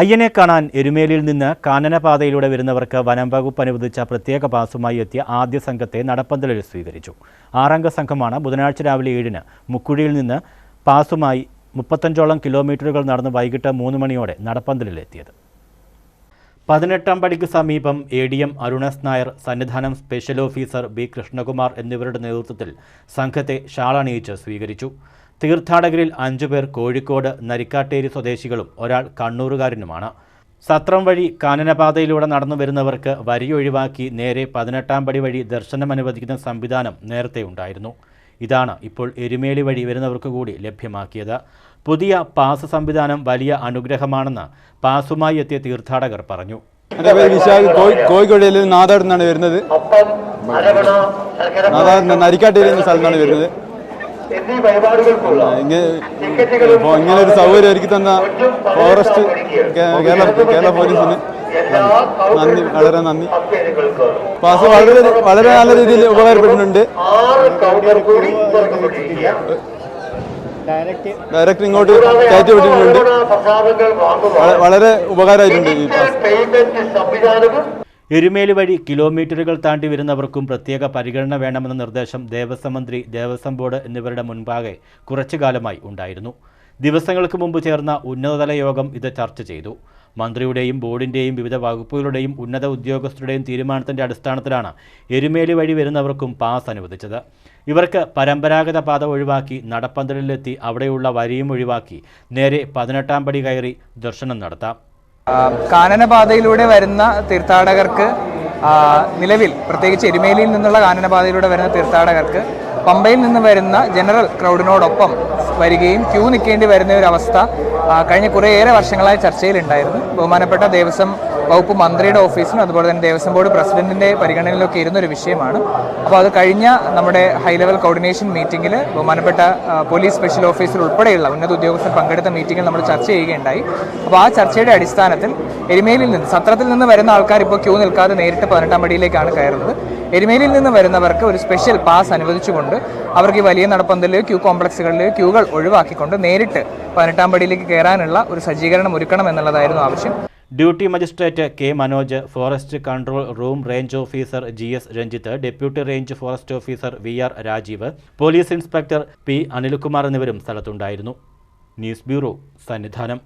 അയ്യനെ കാണാൻ എരുമേലിയിൽ നിന്ന് കാനനപാതയിലൂടെ വരുന്നവർക്ക് വനം വകുപ്പ് അനുവദിച്ച പ്രത്യേക പാസുമായി എത്തിയ ആദ്യ സംഘത്തെ നടപ്പന്തലിൽ സ്വീകരിച്ചു. ആറംഗ സംഘമാണ് ബുധനാഴ്ച രാവിലെ ഏഴിന് മുക്കുഴിയിൽ നിന്ന് പാസുമായി മുപ്പത്തഞ്ചോളം കിലോമീറ്ററുകൾ നടന്ന് വൈകിട്ട് മൂന്ന് മണിയോടെ നടപ്പന്തലിലെത്തിയത് പതിനെട്ടാം പടിക്ക് സമീപം A D M Arunas Nair Sannidhanam special officer B Krishnakumar എന്നിവരുടെ നേതൃത്വത്തിൽ സംഘത്തെ ഷാളണിയിച്ച് സ്വീകരിച്ചു. തീർത്ഥാടകരിൽ അഞ്ചുപേർ കോഴിക്കോട് നരിക്കാട്ടേരി സ്വദേശികളും ഒരാൾ കണ്ണൂറുകാരനുമാണ് സത്രം വഴി കാനനപാതയിലൂടെ നടന്നു വരുന്നവർക്ക് വരി ഒഴിവാക്കി നേരെ പതിനെട്ടാം പടി വഴി ദർശനം അനുവദിക്കുന്ന സംവിധാനം നേരത്തെ ഉണ്ടായിരുന്നു. ഇതാണ് ഇപ്പോൾ എരുമേലി വഴി വരുന്നവർക്ക് കൂടി ലഭ്യമാക്കിയത്. പുതിയ പാസ് സംവിധാനം വലിയ അനുഗ്രഹമാണെന്ന് പാസുമായി എത്തിയ തീർത്ഥാടകർ പറഞ്ഞു. എന്റെ പേര് വിശാഖ് കോഴി കോഴിക്കോട് ജില്ലയിൽ നാദാട് നിന്നാണ് വരുന്നത് നാദാട് നരിക്കാട്ടേരി എന്ന സ്ഥലത്തു നിന്നാണ് വരുന്നത്. ഇപ്പോൾ ഇങ്ങനെ ഒരു സൗകര്യം ഒരുക്കി തന്ന ഫോറസ്റ്റ് കേരള കേരള പോലീസിന് നന്ദി. വളരെ നന്ദി. പാസ് വളരെ വളരെ നല്ല രീതിയിൽ ഉപകാരപ്പെട്ടിട്ടുണ്ട് ഡയറക്റ്റ് ഇങ്ങോട്ട് കയറ്റി വിട്ടിട്ടുണ്ട്. വളരെ ഉപകാരമായിട്ടുണ്ട് ഈ പാസ് എരുമേലി വഴി കിലോമീറ്ററുകൾ താണ്ടി വരുന്നവർക്കും പ്രത്യേക പരിഗണന വേണമെന്ന നിർദ്ദേശം ദേവസ്വം മന്ത്രി ദേവസ്വം ബോർഡ് എന്നിവരുടെ മുൻപാകെ കുറച്ചു കാലമായി ഉണ്ടായിരുന്നു. ദിവസങ്ങൾക്ക് മുമ്പ് ചേർന്ന ഉന്നതതല യോഗം ഇത് ചർച്ച ചെയ്തു. മന്ത്രിയുടെയും ബോർഡിന്റെയും വിവിധ വകുപ്പുകളുടെയും ഉന്നത ഉദ്യോഗസ്ഥരുടെയും തീരുമാനത്തിന്റെ അടിസ്ഥാനത്തിലാണ് എരുമേലി വഴി വരുന്നവർക്കും പാസ് അനുവദിച്ചത്. ഇവർക്ക് പരമ്പരാഗത പാത ഒഴിവാക്കി നടപ്പന്തലിലെത്തി അവിടെയുള്ള വരിയും ഒഴിവാക്കി നേരെ പതിനെട്ടാം പടി കയറി ദർശനം നടത്താം. കാനനപാതയിലൂടെ വരുന്ന തീർത്ഥാടകർക്ക് നിലവിൽ പ്രത്യേകിച്ച് എരുമേലിയിൽ നിന്നുള്ള കാനനപാതയിലൂടെ വരുന്ന തീർത്ഥാടകർക്ക് പമ്പയിൽ നിന്ന് വരുന്ന ജനറൽ ക്രൗഡിനോടൊപ്പം വരികയും ക്യൂ നിൽക്കേണ്ടി വരുന്ന ഒരു അവസ്ഥ കഴിഞ്ഞ കുറേയേറെ വർഷങ്ങളായി ചർച്ചയിലുണ്ടായിരുന്നു. ബഹുമാനപ്പെട്ട ദേവസ്വം വകുപ്പ് മന്ത്രിയുടെ ഓഫീസിനും അതുപോലെ തന്നെ ദേവസ്വം ബോർഡ് പ്രസിഡന്റിന്റെ പരിഗണനയിലൊക്കെ ഇരുന്ന ഒരു വിഷയമാണ്. അപ്പോൾ അത് കഴിഞ്ഞ നമ്മുടെ ഹൈ ലെവൽ കോർഡിനേഷൻ മീറ്റിംഗിൽ ബഹുമാനപ്പെട്ട പോലീസ് സ്പെഷ്യൽ ഓഫീസർ ഉൾപ്പെടെയുള്ള ഉന്നത ഉദ്യോഗസ്ഥർ പങ്കെടുത്ത മീറ്റിംഗിൽ നമ്മൾ ചർച്ച ചെയ്യുകയുണ്ടായി. അപ്പോൾ ആ ചർച്ചയുടെ അടിസ്ഥാനത്തിൽ എരുമേലിയിൽ നിന്ന് സത്രത്തിൽ നിന്ന് വരുന്ന ആൾക്കാർ ഇപ്പോൾ ക്യൂ നിൽക്കാതെ നേരിട്ട് പതിനെട്ടാം പടിയിലേക്കാണ് കയറുന്നത്. എരുമേലിയിൽ നിന്ന് വരുന്നവർക്ക് ഒരു സ്പെഷ്യൽ പാസ് അനുവദിച്ചുകൊണ്ട് അവർക്ക് ഈ വലിയ നടപ്പന്തലിലെയോ ക്യൂ കോംപ്ലക്സുകളിലെയോ ക്യൂകൾ ഒഴിവാക്കിക്കൊണ്ട് നേരിട്ട് പതിനെട്ടാം പടിയിലേക്ക് കയറാനുള്ള ഒരു സജ്ജീകരണം ഒരുക്കണം എന്നുള്ളതായിരുന്നു ആവശ്യം. Duty magistrate K Manoj forest control room range officer G S Ranjith deputy range forest officer V R Rajeev police inspector P Anilkumar എന്നിവരും സ്ഥലത്തുണ്ടായിരുന്നു. News bureau Sannidhanam.